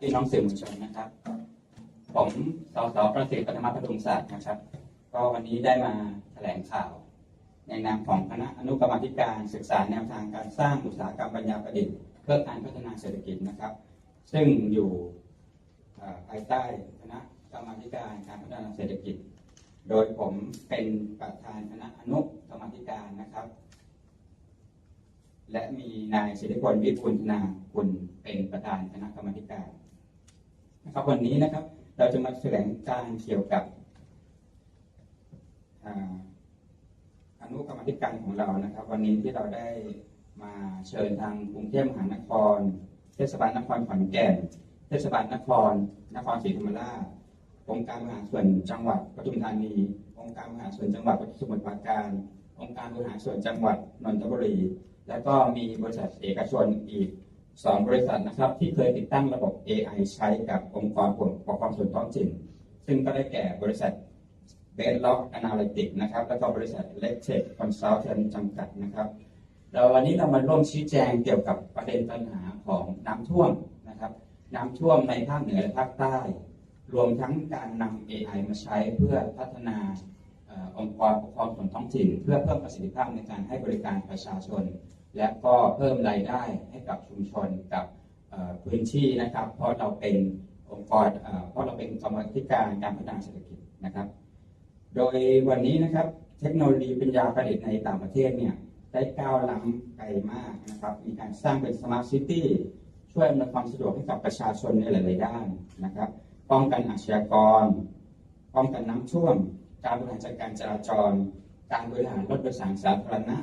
พี่น้องสื่อมวลชนนะครับ ผมสสประสิทธิ์ปฐมพดุงศาสตร์นะครับ ก็วันนี้ได้มาแถลงข่าว ในนามของคณะอนุกรรมธิการศึกษาแนวทางการสร้างอุตสาหกรรมปัญญาประดิษฐ์เพื่อการพัฒนาเศรษฐกิจนะครับ ซึ่งอยู่ภายใต้คณะกรรมธิการการพัฒนาเศรษฐกิจ โดยผมเป็นประธานคณะอนุกรรมธิการนะครับ และมีนายสิทธิพลวิปุลนาคุณเป็นประธานคณะกรรมธิการ นะครับวันนี้นะครับ เราจะมาแถลงการเกี่ยวกับอนุกรรมธิการของเรานะครับ วันนี้ที่เราได้มาเชิญทางกรุงเทพมหานคร เทศบาลนครขอนแก่น เทศบาลนคร นครศรีธรรมราชองค์การบริหาส่วนจังหวัดปทุมธานี องค์การบริหาส่วนจังหวัดสมุทรปราการ องค์การบริหารส่วนจังหวัดนนทบุรี แล้วก็มีบริษัทเอกชนอีก 2บริษัทนะครับที่เคยติดตั้งระบบ AI ใช้กับองค์กรปกครองส่วนท้องถิ่น ซึ่งก็ได้แก่บริษัท b e d l o c k Analytics นะครับ แล้วก็บริษัท l e t e c Consultant จำกัดนะครับแล้ววันนี้เรามาร่วมชี้แจงเกี่ยวกับประเด็นปัญหาของน้ำท่วมนะครับ น้ำท่วมในภาคเหนือและภาคใต้ รวมทั้งการนำ AI มาใช้เพื่อพัฒนาองค์กรปกครองส่วนท้องถิ่น เพื่อเพิ่มประสิทธิภาพในการให้บริการประชาชน และก็เพิ่มรายได้ให้กับชุมชนกับพื้นที่นะครับ เพราะเราเป็นองค์กรเพราะเราเป็นกรรมธิการการพัฒนาเศรษฐกิจนะครับ โดยวันนี้นะครับเทคโนโลยีปัญญาประดิษฐ์ในต่างประเทศเนี่ยได้ก้าวล้ำไกลมากนะครับ มีการสร้างเป็นสมาร์ทซิตี้ช่วยอำนวยความสะดวกให้กับประชาชนในหลาย ๆ ด้านนะครับ ป้องกันอาชญากร ป้องกันน้ำท่วม การบริหารจัดการจราจร การบริหารรถโดยสารสาธารณะ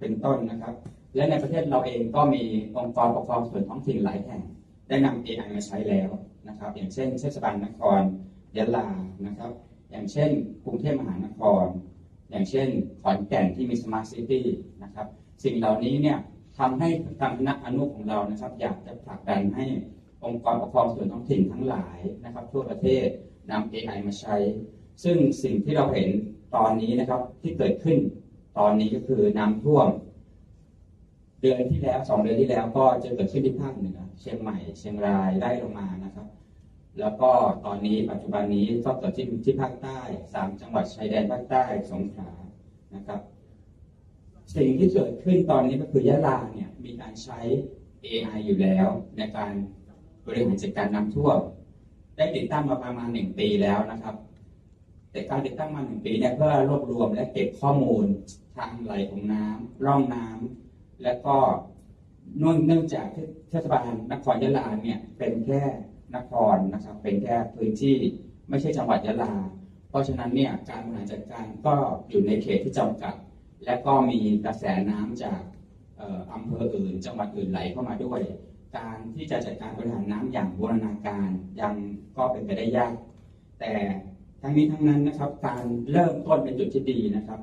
เป็นต้นนะครับ และในประเทศเราเองก็มีองค์กรปกครองส่วนท้องถิ่นหลายแห่ง ได้นำ AI มาใช้แล้วนะครับ อย่างเช่นเทศบาลนครยะลานะครับ อย่างเช่นกรุงเทพมหานคร อย่างเช่นขอนแก่นที่มีสมาร์ทซิตี้นะครับ สิ่งเหล่านี้เนี่ยทำให้ทางคณะอนุของเรานะครับ อยากจะผลักดันให้องค์กรปกครองส่วนท้องถิ่นทั้งหลายนะครับ ทั่วประเทศนำ AI มาใช้ ซึ่งสิ่งที่เราเห็นตอนนี้นะครับที่เกิดขึ้นตอนนี้ก็คือน้ำท่วม เดือนที่แล้วสองเดือนที่แล้วก็จะเกิดขึ้นที่ภาคเหนือเชียงใหม่เชียงรายได้ลงมานะครับ แล้วก็ตอนนี้ปัจจุบันนี้ก็เกิดที่ที่ภาคใต้สามจังหวัดชายแดนภาคใต้สงขลานะครับ สิ่งที่เกิดขึ้นตอนนี้ก็คือยะลาเนี่ยมีการใช้ AI อยู่แล้ว ในการบริหารจัดการน้ำท่วมได้ติดตั้งมาประมาณหนึ่งปีแล้วนะครับ แต่การติดตั้งมาหนึ่งปีเนี่ยเพื่อรวบรวมและเก็บข้อมูลทางไหลของน้ำร่องน้ำ และก็เนื่องเนื่องจากเทศบาลนครยะลาเนี่ยเป็นแค่นครนะครับ เป็นแค่พื้นที่ไม่ใช่จังหวัดยะลา เพราะฉะนั้นเนี่ยการบริหารจัดการก็อยู่ในเขตที่จำกัด และก็มีกระแสน้ำจากอ่ออำเภออื่น จังหวัดอื่นไหลเข้ามาด้วย การที่จะจัดการบริหารน้ำอย่างบูรณาการยังก็เป็นไปได้ยาก แต่ทั้งนี้ทั้งนั้นนะครับ การเริ่มต้นเป็นจุดที่ดีนะครับ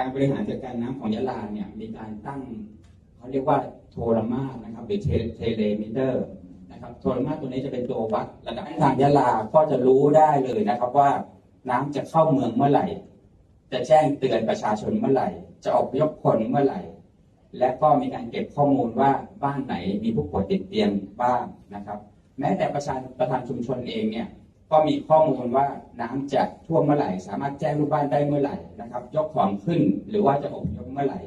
การบริหารจัดการน้ำของยะลาเนี่ยมีการตั้งเขาเรียกว่าโทรมาสนะครับหรือเทเลมิเตอร์นะครับโทรมาสตัวนี้จะเป็นตัววัดระดับทางยะลาก็จะรู้ได้เลยนะครับว่าน้ำจะเข้าเมืองเมื่อไหร่ จะแจ้งเตือนประชาชนเมื่อไหร่ จะอพยพคนเมื่อไหร่ และก็มีการเก็บข้อมูลว่าบ้านไหนมีผู้ป่วยติดเตียงบ้างนะครับ แม้แต่ประชาประธานชุมชนเองเนี่ย ก็มีข้อมูลว่าน้ำจะท่วมเมื่อไหร่ สามารถแจ้งลูกบ้านได้เมื่อไหร่นะครับ ยกของขึ้นหรือว่าจะอพยพเมื่อไหร่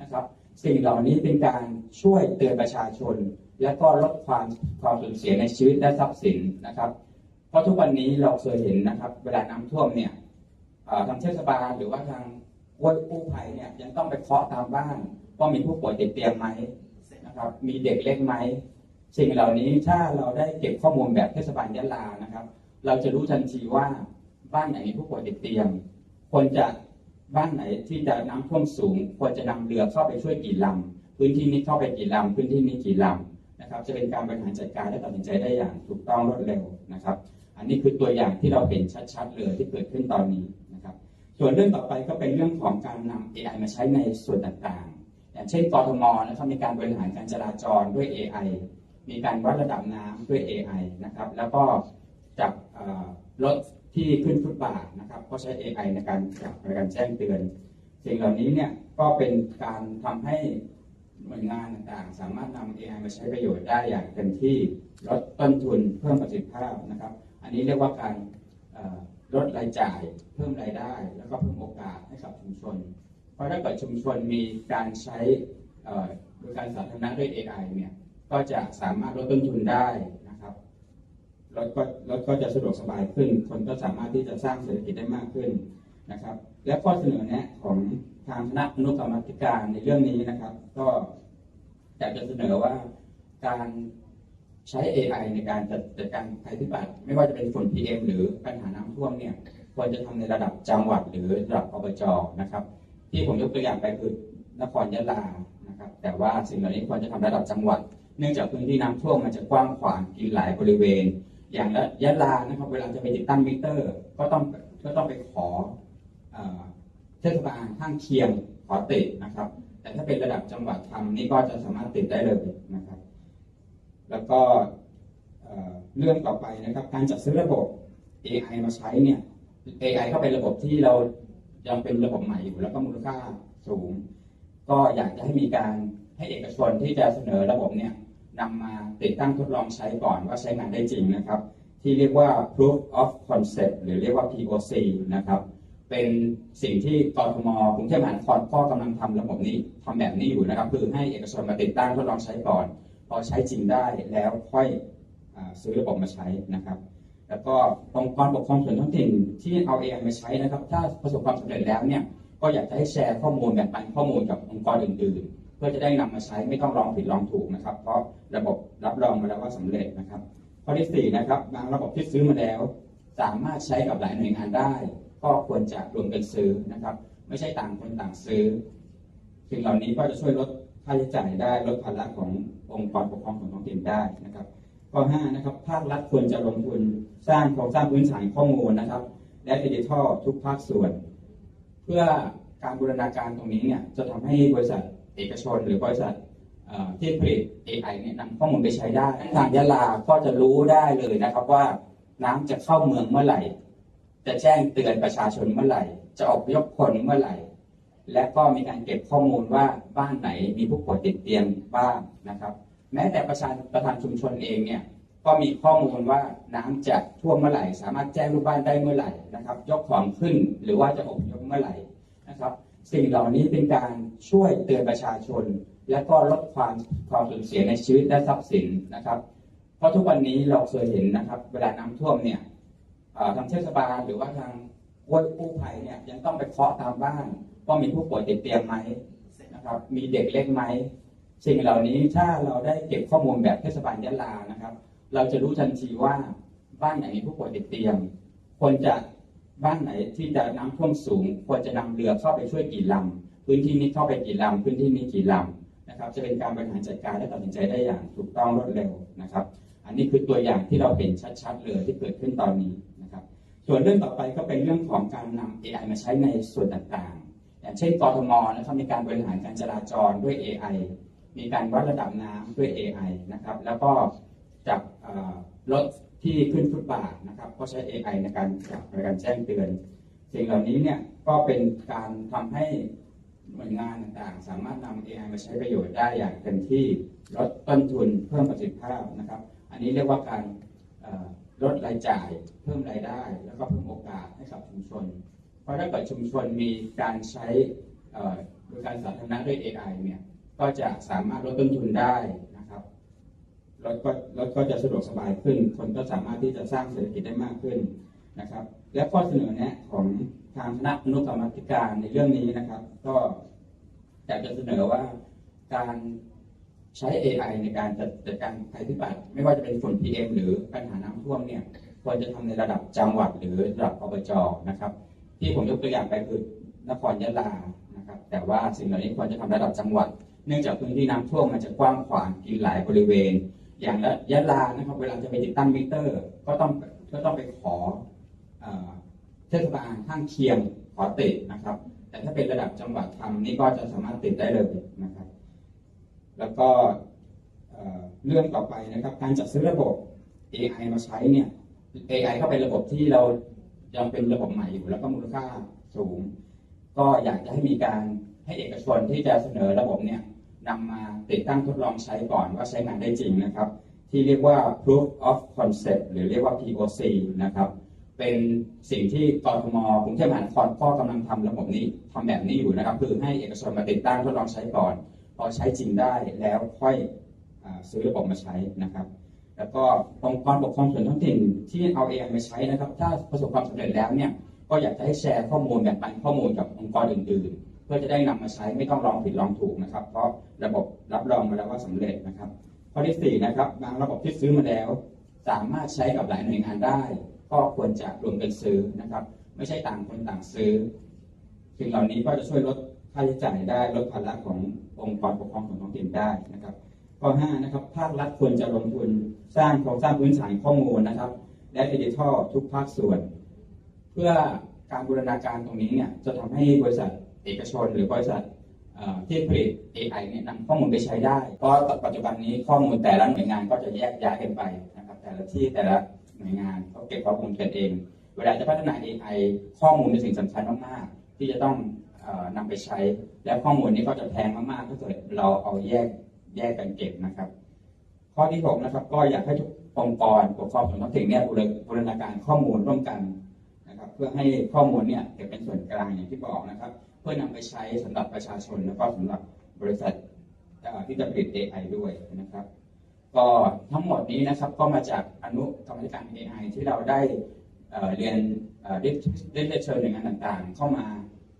นะครับ สิ่งเหล่านี้เป็นการช่วยเตือนประชาชน และก็ลดความความสูญเสียในชีวิตและทรัพย์สินนะครับ เพราะทุกวันนี้เราเคยเห็นนะครับ เวลาน้ำท่วมเนี่ยทางเทศบาลหรือว่าทางกู้ภัยเนี่ยยังต้องไปเคาะตามบ้านว่ามีผู้ป่วยติดเตียงไหมนะครับ มีเด็กเล็กไหมสิ่งเหล่านี้ถ้าเราได้เก็บข้อมูลแบบเทศบาลยะลานะครับ เราจะรู้ทันทีว่าบ้านไหนมีผู้ป่วยติดเตียงควรจะบ้านไหนที่จะน้ำท่วมสูง ควรจะนำเรือเข้าไปช่วยกี่ลำพื้นที่นี้เข้าไปกี่ลำพื้นที่นี้กี่ลำนะครับ จะเป็นการบริหารจัดการและตัดสินใจได้อย่างถูกต้องรวดเร็วนะครับ อันนี้คือตัวอย่างที่เราเห็นชัดๆเลยที่เกิดขึ้นตอนนี้นะครับ ส่วนเรื่องต่อไปก็เป็นเรื่องของการนำ AI มาใช้ในส่วนต่างๆ อย่างเช่นกทมนะครับมีการบริหารการจราจรด้วย AI มีการวัดระดับน้ำด้วย AI นะครับ แล้วก็จับ รถที่ขึ้นฟุตบาทนะครับก็ใช้ AI ในการจับในการแจ้งเตือน สิ่งเหล่านี้เนี่ยก็เป็นการทำให้หน่วยงานต่างๆ สามารถนำ AI มาใช้ประโยชน์ได้อย่างเต็มที่ลดต้นทุนเพิ่มประสิทธิภาพนะครับ อันนี้เรียกว่าการลดรายจ่าย เพิ่มรายได้ แล้วก็เพิ่มโอกาสให้กับชุมชน เพราะถ้าเกิดชุมชนมีการใช้บริการสาธารณะด้วย AI เนี่ยก็จะสามารถลดต้นทุนได้ นะครับรถก็รถก็จะสะดวกสบายขึ้น คนก็สามารถที่จะสร้างเศรษฐกิจได้มากขึ้นนะครับ และข้อเสนอแนะของทางคณะอนุกรรมธิการในเรื่องนี้นะครับ ก็อยากจะเสนอว่าการใช้ AI ในการจัดจัดการภัยพิบัติ ไม่ว่าจะเป็นฝุ่น PM หรือปัญหาน้ำท่วมเนี่ยควรจะทำในระดับจังหวัดหรือระดับอบจนะครับ ที่ผมยกตัวอย่างไปคือนครยะลานะครับ แต่ว่าสิ่งเหล่านี้ควรจะทำระดับจังหวัด เนื่องจากพื้นที่น้ำท่วมมันจะกว้างขวางกินหลายบริเวณ อย่างละยะลานะครับ เวลาจะไปติดตั้งมิเตอร์ ก็ต้องก็ต้องไปขอเทศบาลข้างเคียงขอติดนะครับ แต่ถ้าเป็นระดับจังหวัดทำนี่ก็จะสามารถติดได้เลยนะครับ แล้วก็เอ่อเรื่องต่อไปนะครับ การจัดซื้อระบบ AI มาใช้เนี่ย AI ก็เป็นระบบที่เรายังเป็นระบบใหม่อยู่ แล้วก็มูลค่าสูง ก็อยากจะให้มีการให้เอกชนที่จะเสนอระบบเนี่ย นำมาติดตั้งทดลองใช้ก่อนว่าใช้งานได้จริงนะครับ ที่เรียกว่า proof of concept หรือเรียกว่า POC นะครับ เป็นสิ่งที่กทมกรุงเทพมหานครก็กำลังทำระบบนี้ทำแบบนี้อยู่นะครับ คือให้เอกชนมาติดตั้งทดลองใช้ก่อน พอใช้จริงได้แล้วค่อยอซื้อระบบมาใช้นะครับแล้วก็องค์กรปกครองส่วนท้องถิ่นที่เอา AI มาใช้นะครับ ถ้าประสบความสำเร็จแล้วเนี่ยก็อยากจะให้แชร์ข้อมูลแบ่งปันข้อมูลกับองค์กรอื่น ๆ เพื่อจะได้นำมาใช้ไม่ต้องลองผิดลองถูกนะครับ เพราะระบบรับรองมาแล้วว่าสำเร็จนะครับ ข้อที่สี่นะครับบางระบบที่ซื้อมาแล้ว สามารถใช้กับหลายหน่วยงานได้ ก็ควรจะรวมกันซื้อนะครับ ไม่ใช่ต่างคนต่างซื้อสิ่งเหล่านี้ก็จะช่วยลดค่าใช้จ่ายได้ลดภาระขององค์กรปกครองส่วนท้องถิ่นได้นะครับข้อ5นะครับภาครัฐควรจะลงทุนสร้างโครงสร้างพื้นฐานข้อมูลนะครับ และดิจิทัลทุกภาคส่วน เพื่อการบูรณาการตรงนี้เนี่ยจะทำให้บริษัท เอกชน หรือบริษัทที่ผลิต AI เนี่ยนำข้อมูลไปใช้ได้ทางยะลาก็จะรู้ได้เลยนะครับว่าน้ำจะเข้าเมืองเมื่อไหร่ จะแจ้งเตือนประชาชนเมื่อไหร่ จะอพยพคนเมื่อไหร่ และก็มีการเก็บข้อมูลว่าบ้านไหนมีผู้ป่วยติดเตียงบ้างนะครับ แม้แต่ประชาประธานชุมชนเองเนี่ยก็มีข้อมูลว่าน้ำจะท่วมเมื่อไหร่ สามารถแจ้งลูกบ้านได้เมื่อไหร่นะครับ ยกของขึ้นหรือว่าจะอพยพเมื่อไหร่นะครับ สิ่งเหล่านี้เป็นการช่วยเตือนประชาชน และก็ลดความความสูญเสียในชีวิตและทรัพย์สินนะครับ เพราะทุกวันนี้เราเคยเห็นนะครับ เวลาน้ำท่วมเนี่ยทางเทศบาลหรือว่าทางกู้ภัยเนี่ยยังต้องไปเคาะตามบ้านว่ามีผู้ป่วยติดเตียงไหมนะครับมีเด็กเล็กไหมสิ่งเหล่านี้ถ้าเราได้เก็บข้อมูลแบบเทศบาลยะลานะครับ เราจะรู้ทันทีว่าบ้านไหนมีผู้ป่วยติดเตียงควรจะ บ้านไหนที่จะน้ำท่วมสูง ควรจะนำเรือเข้าไปช่วยกี่ลำพื้นที่นี้เข้าไปกี่ลำพื้นที่นี้กี่ลำนะครับ จะเป็นการบริหารจัดการและตัดสินใจได้อย่างถูกต้องรวดเร็วนะครับ อันนี้คือตัวอย่างที่เราเห็นชัดๆเลยที่เกิดขึ้นตอนนี้นะครับ ส่วนเรื่องต่อไปก็เป็นเรื่องของการนำ AI มาใช้ในส่วนต่างๆ อย่างเช่นกรทมนะครับมีการบริหารการจราจรด้วย AI มีการวัดระดับน้ำด้วย AI นะครับ แล้วก็จับรถ ที่ขึ้นฟุตบาทนะครับ ก็ใช้ AI ในการจับในการแจ้งเตือน สิ่งเหล่านี้เนี่ยก็เป็นการทำให้หน่วยงานต่างๆ สามารถนำ AI มาใช้ประโยชน์ได้อย่างเต็มที่ลดต้นทุนเพิ่มประสิทธิภาพนะครับ อันนี้เรียกว่าการลดรายจ่าย เพิ่มรายได้ แล้วก็เพิ่มโอกาสให้กับชุมชน เพราะถ้าเกิดชุมชนมีการใช้บริการสาธารณะด้วย AI เนี่ยก็จะสามารถลดต้นทุนได้ นะครับรถก็รถก็จะสะดวกสบายขึ้น คนก็สามารถที่จะสร้างเศรษฐกิจได้มากขึ้นนะครับ และข้อเสนอแนะของทางคณะอนุกรรมธิการในเรื่องนี้นะครับ ก็อยากจะเสนอว่าการใช้ AI ในการจัดจัดการภัยพิบัติ ไม่ว่าจะเป็นฝุ่น PM หรือปัญหาน้ำท่วมเนี่ยควรจะทำในระดับจังหวัดหรือระดับอบจนะครับ ที่ผมยกตัวอย่างไปคือนครยะลานะครับ แต่ว่าสิ่งเหล่านี้ควรจะทำระดับจังหวัด เนื่องจากพื้นที่น้ำท่วมมันจะกว้างขวางกินหลายบริเวณ อย่างละยะลานะครับ เวลาจะไปติดตั้งมิเตอร์ ก็ต้องก็ต้องไปขอเทศบาลข้างเคียงขอติดนะครับ แต่ถ้าเป็นระดับจังหวัดทำนี่ก็จะสามารถติดได้เลยนะครับ แล้วก็เอ่อเรื่องต่อไปนะครับ การจัดซื้อระบบ AI มาใช้เนี่ย AI ก็เป็นระบบที่เรายังเป็นระบบใหม่อยู่ แล้วก็มูลค่าสูง ก็อยากจะให้มีการให้เอกชนที่จะเสนอระบบเนี่ย นำมาติดตั้งทดลองใช้ก่อนว่าใช้งานได้จริงนะครับ ที่เรียกว่า proof of concept หรือเรียกว่า POC นะครับ เป็นสิ่งที่กรทมกรุงเทพมหานครก็กำลังทำระบบนี้ทำแบบนี้อยู่นะครับ คือให้เอกชนมาติดตั้งทดลองใช้ก่อน พอใช้จริงได้แล้วค่อยอซื้อระบบมาใช้นะครับ แล้วก็องค์กรปกครองส่วนท้องถิ่นที่เอา AI มาใช้นะครับ ถ้าประสบความสำเร็จแล้วเนี่ยก็อยากจะให้แชร์ข้อมูลแบ่งปันข้อมูลกับองค์กรอื่น ๆ เพื่อจะได้นำมาใช้ไม่ต้องลองผิดลองถูกนะครับ เพราะ ระบบรับรองมาแล้วว่าสำเร็จนะครับ ข้อที่สี่นะครับบางระบบที่ซื้อมาแล้ว สามารถใช้กับหลายหน่วยงานได้ ก็ควรจะรวมกันซื้อนะครับ ไม่ใช่ต่างคนต่างซื้อสิ่งเหล่านี้ก็จะช่วยลดค่าใช้จ่ายได้ลดภาระขององค์กรปกครองส่วนท้องถิ่นได้นะครับ ข้อ5นะครับภาครัฐควรจะลงทุนสร้างโครงสร้างพื้นฐานข้อมูลนะครับ และดิจิทัลทุกภาคส่วน เพื่อการบูรณาการตรงนี้เนี่ยจะทำให้บริษัทเอกชนหรือบริษัท ที่ผลิต AI เนี่ยนำข้อมูลไปใช้ได้เพราะปัจจุบันนี้ข้อมูลแต่ละหน่วยงานก็จะแยกย้ายกันไปนะครับแต่ละที่แต่ละหน่วยงานเขาเก็บข้อมูลกันเอง เวลาจะพัฒนา AI ข้อมูลเป็นสิ่งสำคัญมากๆที่จะต้องออนำไปใช้ และข้อมูลนี้ก็จะแพงมากๆถ้าเกิดเราเอาแยกแยกกันเก็บนะครับ ข้อที่6นะครับก็อยากให้ทุกองค์กรปกครองส่วนท้องถิ่นเนี่ยบูรบูรณาการข้อมูลร่วมกันนะครับ เพื่อให้ข้อมูลเนี่ยเก็บเป็นส่วนกลางอย่างที่บอกนะครับ พื่อนำไปใช้สำหรับประชาชนแล้วก็สำหรับบริษัทที่จะผลิต AI ด้วยนะครับ ก็ทั้งหมดนี้นะครับก็มาจากอนุกรรมธิการ AI ที่เราได้เเรียนได้ได้เชิญหน่วยงานต่างๆ เข้ามา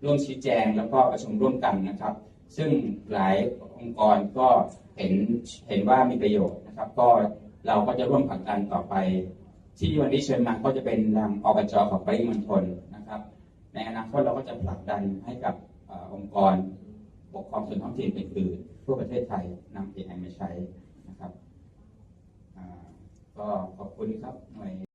ร่วมชี้แจงแล้วก็ประชุมร่วมกันนะครับ ซึ่งหลายองค์กรก็เห็นเห็นว่ามีประโยชน์นะครับ ก็เราก็จะร่วมผลักดันต่อไป ที่วันนี้เชิญมาก็จะเป็นทางอบจของปริมณฑลน ในอนาคตเราก็จะผลักดันให้กับอองค์กรปกครองส่วนท้องถิ่นอื่นๆทั่วประเทศไทยนำ AI มาใช้นะครับก็ขอบคุณครับหน่วย